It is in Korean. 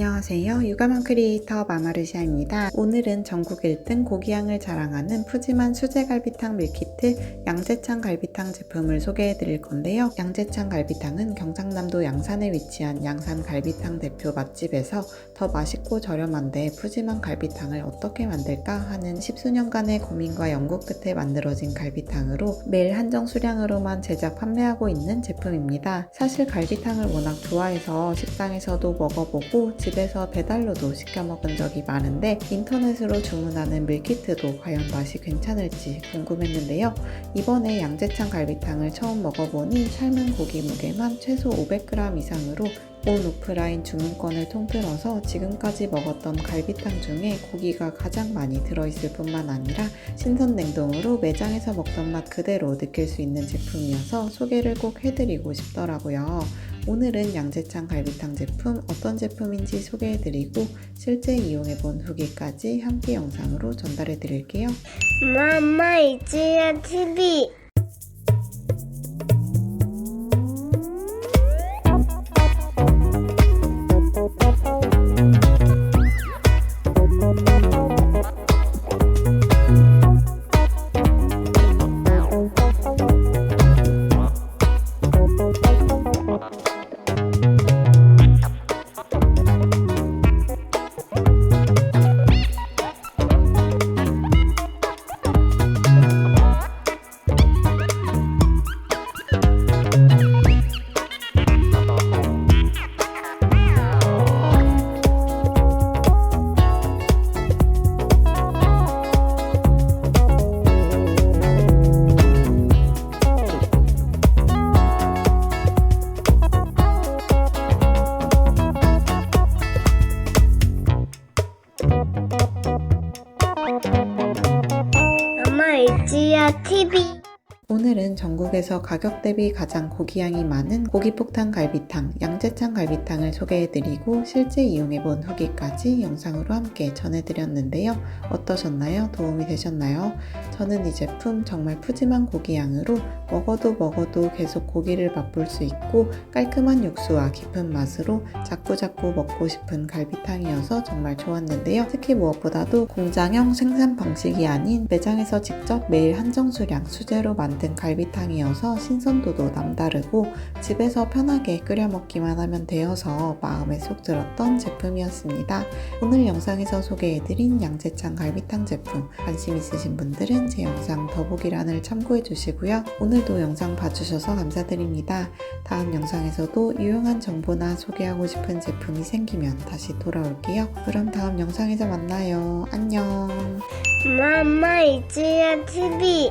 안녕하세요. 육아맘 크리에이터 마마르시아입니다. 오늘은 전국 1등 고기향을 자랑하는 푸짐한 수제갈비탕 밀키트 양재창 갈비탕 제품을 소개해 드릴 건데요. 양재창 갈비탕은 경상남도 양산에 위치한 양산 갈비탕 대표 맛집에서 더 맛있고 저렴한데 푸짐한 갈비탕을 어떻게 만들까 하는 십수년간의 고민과 연구 끝에 만들어진 갈비탕으로 매일 한정 수량으로만 제작 판매하고 있는 제품입니다. 사실 갈비탕을 워낙 좋아해서 식당에서도 먹어보고 집에서 배달로도 시켜 먹은 적이 많은데 인터넷으로 주문하는 밀키트도 과연 맛이 괜찮을지 궁금했는데요. 이번에 양재창 갈비탕을 처음 먹어보니 삶은 고기 무게만 최소 500g 이상으로 온 오프라인 주문권을 통틀어서 지금까지 먹었던 갈비탕 중에 고기가 가장 많이 들어있을 뿐만 아니라 신선 냉동으로 매장에서 먹던 맛 그대로 느낄 수 있는 제품이어서 소개를 꼭 해드리고 싶더라고요. 오늘은 양재창 갈비탕 제품 어떤 제품인지 소개해드리고 실제 이용해본 후기까지 함께 영상으로 전달해드릴게요. 마마 이지야 TV 이지야 TV 오늘은 전국에서 가격 대비 가장 고기향이 많은 고기폭탄 갈비탕, 양재창 갈비탕을 소개해드리고 실제 이용해본 후기까지 영상으로 함께 전해드렸는데요. 어떠셨나요? 도움이 되셨나요? 저는 이 제품 정말 푸짐한 고기향으로 먹어도 먹어도 계속 고기를 맛볼 수 있고 깔끔한 육수와 깊은 맛으로 자꾸자꾸 먹고 싶은 갈비탕이어서 정말 좋았는데요. 특히 무엇보다도 공장형 생산 방식이 아닌 매장에서 직접 매일 한정 수량 수제로 만든 갈비탕이어서 신선도도 남다르고 집에서 편하게 끓여 먹기만 하면 되어서 마음에 쏙 들었던 제품이었습니다. 오늘 영상에서 소개해드린 양재창 갈비탕 제품 관심 있으신 분들은 제 영상 더보기란을 참고해 주시고요. 오늘도 영상 봐주셔서 감사드립니다. 다음 영상에서도 유용한 정보나 소개하고 싶은 제품이 생기면 다시 돌아올게요. 그럼 다음 영상에서 만나요. 안녕. 마마 이지야 TV